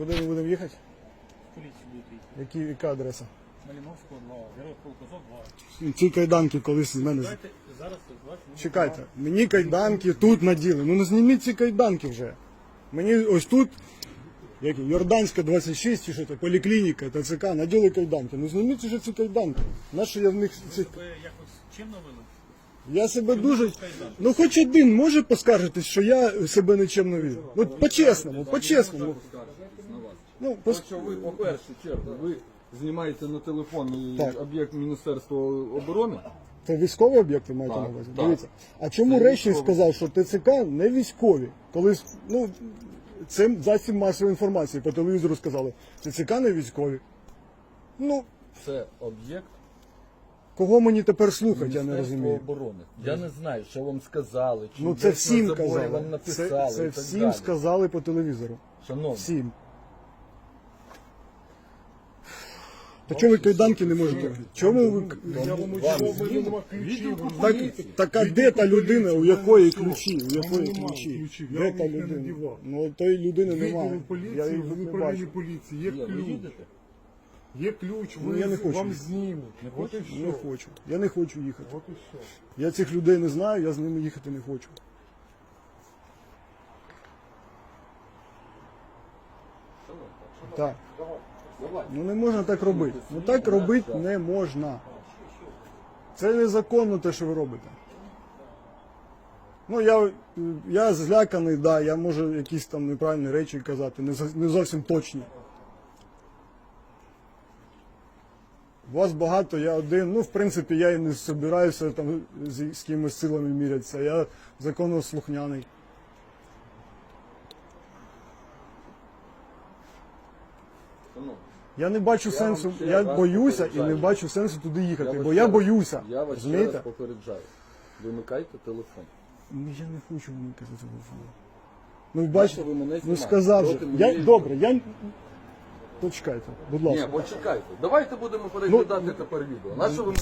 Куди ми будемо їхати? Поліцію будете йти. Які, яка адреса? Маліновського 2, Герой Полкозок 2. Ці кайданки колись з мене. з- зараз. Чекайте, мені кайданки тут наділи. Ну не зніміть ці кайданки вже. Мені ось тут, як Йорданська 26 чи що це, поліклініка, ТЦК, наділи кайданки. Ну зніміть вже ці кайданки. Нащо я в них ці... Ви якось чимно вели? Я себе дуже. Ну хоч один може поскаржитись, що я себе нічим вів. Ну по-чесному, по-чесному. Ну, пос... Якщо ви, по першу чергу, ви знімаєте на телефон і Так. об'єкт Міністерства оборони, Це військові об'єкти маєте Так, на увазі? так. Дивіться. А чому Це Рещин військові. сказав, що ТЦК не військові? Коли ну, це засіб масової інформації по телевізору сказали, ТЦК не військові. Ну, це об'єкт кого мені тепер слухати, я не Міністерства розумію. оборони. Я не знаю, що вам сказали, чи Ну це всім заборі казали. вам Це, написали це і так всім далі. сказали по телевізору. Шановні, Всім. Та чому ви кайданки не можете? Чому ви. Так, так а де та людина, у якої ключі? У якої ключі? Де та людина? Ну тої людини немає. Відділу Я поліції, в не управлінні бачу. поліції є ви ключ. їдете? Є ключ, Ну, ви я не хочу вам знімуть. От і Не все. хочу. Я не хочу їхати. От і все. Я цих людей не знаю, я з ними їхати не хочу. Так. Ну не можна так робити. Ну так робити не можна. Це незаконно те, що ви робите. Ну я, я зляканий, да, я можу якісь там неправильні речі казати, не, не зовсім точні. Вас багато, я один. Ну, в принципі, я і не збираюся там з, з кимось силами мірятися. Я законослухняний. Шановні, Я не бачу Я сенсу, ще я раз боюся і не попереджаю. бачу сенсу туди їхати, вас бо ще я раз- боюся. Я вас ще Розумієте? раз попереджаю. Вимикайте телефон. Ну, я не хочу вимикати телефон. Ну, бачите, ви мене ну знімаєте? сказав же. Проти Я, моєї добре, я. Почекайте, будь ласка. Ні, почекайте. Давайте будемо переглядати тепер відео. На ви мене